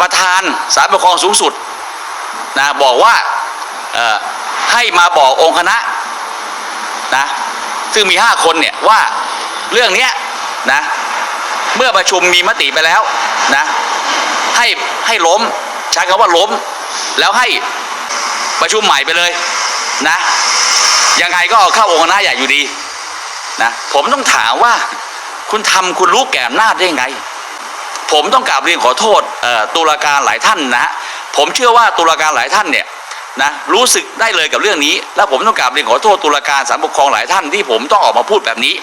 ประธานศาลปกครองสูงสุดนะบอกว่าให้มาบอกองค์คณะนะซึ่งมีห้าคนเนี่ยว่าเรื่องนี้นะเมื่อประชุมมีมติไปแล้วนะให้ให้ล้มใช้คำว่าล้ม แล้วให้ประชุมใหม่ไปเลยนะยังไงก็เอาเข้าองค์คณะใหญ่อยู่ดีนะผมต้องถามว่าคุณทำคุณรู้แก่อำนาจได้ไง ผมต้องกราบเรียนขอโทษตุลาการหลายท่านนะฮะผมเชื่อว่าตุลาการหลายท่านเนี่ยนะรู้สึกได้เลยกับเรื่องนี้ แล้วผมต้องกราบเรียนขอโทษตุลาการศาลปกครองหลายท่านที่ผมต้องออกมาพูดแบบนี้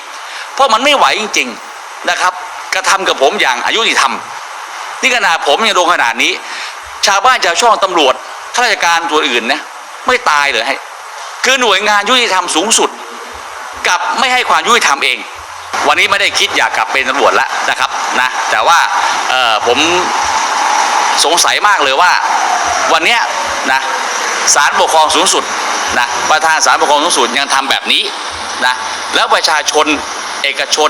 เพราะมันไม่ไหวจริง ๆนะครับ กระทำกับผมอย่างอายุติธรรมนี่ขนาดผมยังโดนขนาดนี้ ชาวบ้านชาวช่องตำรวจข้าราชการตัวอื่นนี่ยไม่ตายเลยให้คือหน่วยงานยุติธรรมสูงสุดกลับไม่ให้ความยุติธรรมเอง วันนี้ไม่ได้คิดอยากกลับเป็นตำรวจแล้วนะครับนะแต่ว่าผมสงสัยมากเลยว่าวันนี้นะศาลปกครองสูงสุดนะประธานศาลปกครองสูงสุดยังทำแบบนี้นะแล้วประชาชนเอกชน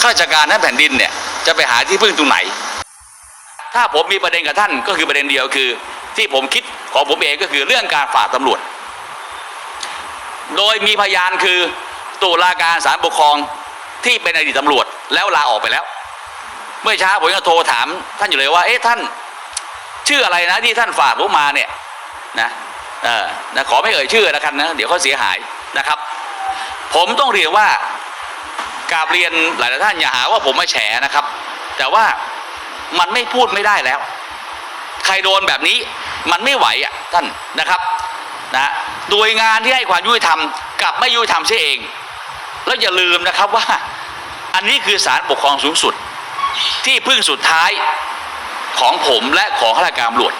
ข้าราชการทั้งแผ่นดินเนี่ยจะไปหาที่พึ่งตรงไหน ถ้าผมมีประเด็นกับท่านก็คือประเด็นเดียวคือ ที่ผมคิดของผมเองก็คือเรื่องการฝากตำรวจ โดยมีพยานคือตุลาการศาลปกครอง ที่เป็นอดีตตำรวจแล้วลาออกไปแล้ว เมื่อเช้าผมก็โทรถาม ท่านอยู่เลยว่า เอ๊ะท่าน ชื่ออะไรนะที่ท่านฝากผมมาเนี่ยนะเออนะขอไม่เอ่ยชื่อแล้วกันนะเดี๋ยวเขาเสียหายนะครับ ผมต้องเรียนว่ากาบเรียนหลายๆท่านอย่าหาว่าผมมาแฉนะครับ แต่ว่ามันไม่พูดไม่ได้แล้ว ใครโดนแบบนี้มันไม่ไหวอะท่านนะครับนะโดยงานที่ให้ความยุติธรรมกับไม่ยุติธรรมเสียเอง แล้วอย่าลืมนะครับว่า อันนี้คือศาลปกครองสูงสุด ที่พึ่งสุดท้ายของผมและของข้าราชการตำรวจ